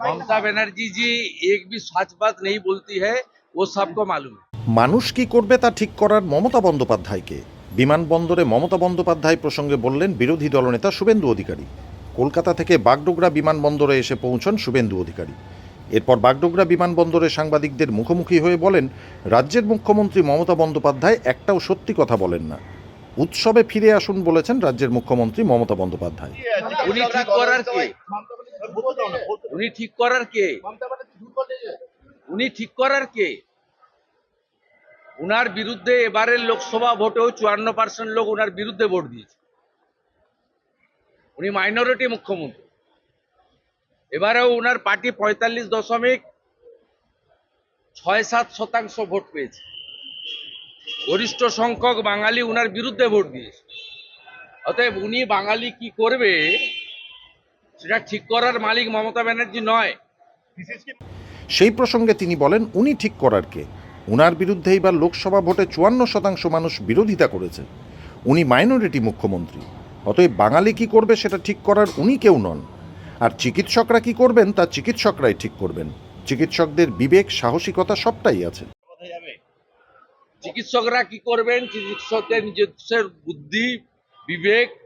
মমতা ব্যানার্জি জি এক B such Baat নেই বলতি হ্যাঁ ও সবকো মালুম মানুষ কি করবে তা ঠিক করার মমতা বন্দ্যোপাধ্যায়কে? বিমানবন্দরে মমতা বন্দ্যোপাধ্যায় প্রসঙ্গে বললেন বিরোধী দলনেতা শুভেন্দু অধিকারী। কলকাতা থেকে বাগডোগরা বিমানবন্দরে এসে পৌঁছন শুভেন্দু অধিকারী। এরপর বাগডোগরা বিমানবন্দরে সাংবাদিকদের মুখোমুখি হয়ে বলেন রাজ্যের মুখ্যমন্ত্রী মমতা বন্দ্যোপাধ্যায় একটাও সত্যি কথা বলেন না। উৎসবে ফিরে আসুন বলেছেন রাজ্যের মুখ্যমন্ত্রী মমতা বন্দ্যোপাধ্যায়। উনি ঠিক করার কে? উনি ঠিক করার কে? উনার বিরুদ্ধে এবারের লোকসভা ভোটেও চুয়ান্ন পার্সেন্ট লোক উনার বিরুদ্ধে ভোট দিয়েছে। উনি মাইনরিটি মুখ্যমন্ত্রী। এবারেও উনার পার্টি পঁয়তাল্লিশ দশমিক ছয় সাত শতাংশ ভোট পেয়েছে। গরিষ্ঠ সংখ্যক বাঙালি উনার বিরুদ্ধে ভোট দিয়েছে। অতএব উনি বাঙালি কি করবে? সেটা ঠিক করার মালিক মমতা ব্যানার্জি নয়। সেই প্রসঙ্গে তিনি বলেন উনি ঠিক করার কে? উনার বিরুদ্ধে এবার লোকসভা ভোটে চুয়ান্ন শতাংশ মানুষ বিরোধিতা করেছে। উনি মাইনরিটি মুখ্যমন্ত্রী। অতএব বাঙালি কি করবে সেটা ঠিক করার উনি কেউ নন। আর চিকিৎসকরা কি করবেন তা চিকিৎসকরাই ঠিক করবেন। চিকিৎসকদের বিবেক সাহসিকতা সবটাই আছে। চিকিৎসকরা কি করবেন? চিকিৎসকদের নিজস্বের বুদ্ধি বিবেক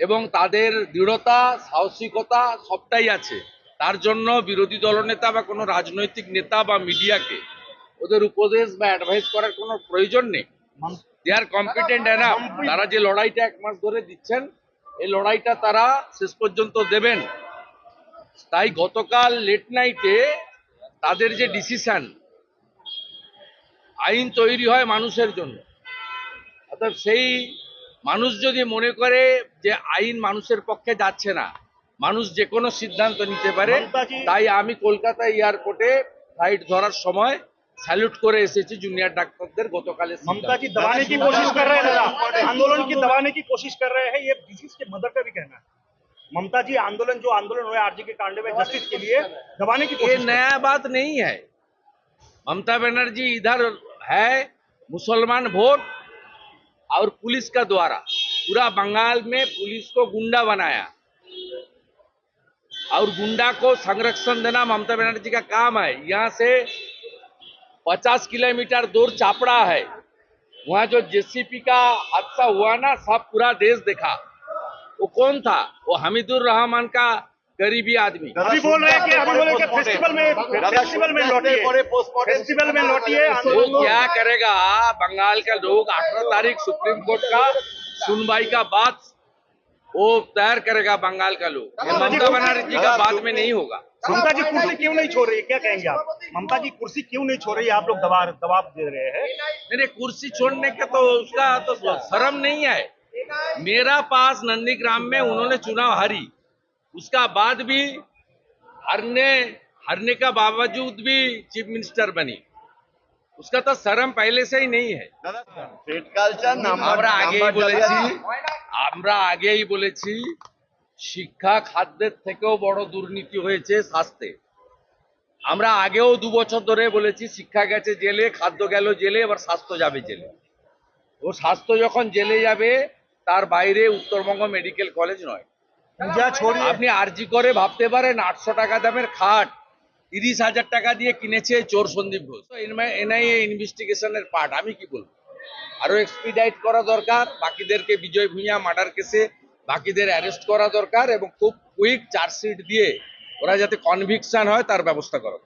এবং তাদের দৃঢ়তা, সাহসিকতা সবটাই আছে। তার জন্য বিরোধী দলনেতা বা কোনো রাজনৈতিক নেতা বা মিডিয়াকে ওদের উপদেশ বা অ্যাডভাইস করার কোনো প্রয়োজন নেই। দে আর কম্পিটেন্ট এনাফ তারা যে লড়াইটা এক মাস ধরে দিচ্ছেন, এই লড়াইটা তারা শেষ পর্যন্ত দেবেন। তাই গতকাল লেট নাইটে তাদের যে ডিসিশন আইন তৈরি হয় মানুষের জন্য। অর্থাৎ সেই মানুষ যদি মনে করে যে আইন মানুষের পক্ষে যাচ্ছে না মানুষ যে কোনো সিদ্ধান্ত নিতে পারে তাই আমি কলকাতা এয়ারপোর্টে ফ্লাইট ধরার সময় স্যালুট করে এসেছি জুনিয়র ডাক্তারদের গতকালের ममता जी সিদ্ধান্ত। दबाने की कोशिश कर रहे हैं दादा आंदोलन की दबाने की कोशिश कर रहे हैं ये डिसीज के मदर का भी कहना है ममता जी आंदोलन जो आंदोलन हुआ आरजी के कांडे में जस्टिस के लिए दबाने की ये कोशिश कर रहे हैं। नया बात नहीं है ममता बनर्जी इधर है मुसलमान वोट और पुलिस का द्वारा पूरा बंगाल में पुलिस को गुंडा बनाया। और गुंडा को संरक्षण देना ममता बनर्जी का काम है। यहाँ से 50 किलोमीटर दूर चापड़ा है। वहाँ जो जेसीपी का हादसा हुआ ना, सब पूरा देश देखा। वो कौन था? वो हमीदुर रहमान का गरीबी आदमी। अभी बोल रहे हैं कि अभी बोल रहे हैं कि फेस्टिवल में फेस्टिवल में लौटिए। फेस्टिवल में लौटिए वो क्या करेगा? बंगाल का लोग अठारह तारीख सुप्रीम कोर्ट का सुनवाई का बाद वो तैयार करेगा बंगाल का लोग। ममता बनर्जी का बाद में नहीं होगा। ममता जी कुर्सी क्यों नहीं छोड़ रही? है क्या कहेंगे आप? ममता जी कुर्सी क्यों नहीं छोड़ रही? है आप लोग दबाव दबाव दे रहे हैं। मेरे कुर्सी छोड़ने का तो उसका तो शर्म नहीं है। मेरा पास नंदीग्राम में उन्होंने चुनाव हारी। उसका बाद भी हारने हारने का बावजूद भी चीफ मिनिस्टर बनी उसका तो शर्म पहले से ही नहीं है পেট কালচার আমরা আগেই বলেছি আমরা আগেই বলেছি শিক্ষা খাদ্যের থেকেও বড় দুর্নীতি হয়েছে স্বাস্থ্যে আমরা আগেও দু বছর ধরে বলেছি শিক্ষা গেছে জেলে খাদ্য গেল জেলে এবার স্বাস্থ্য যাবে জেলে ও স্বাস্থ্য যখন জেলে যাবে তার বাইরে উত্তরবঙ্গ মেডিকেল কলেজ নয় পূজা ছড়িয়ে আপনি আরজি করে ভাবতে পারেন আটশো টাকা দামের খাট, তিরিশ হাজার টাকা দিয়ে কিনেছে চোর সন্দীপ ঘোষ। এনআইএ ইনভেস্টিগেশনের পার্ট, আমি কি বলব? আরও এক্সপিডাইট করা দরকার, বাকিদেরকে বিজয় ভূঁইয়া মার্ডার কেসে বাকিদের অ্যারেস্ট করা দরকার এবং খুব কুইক চার্জশিট দিয়ে ওরা যাতে কনভিকশন হয়, তার ব্যবস্থা করা।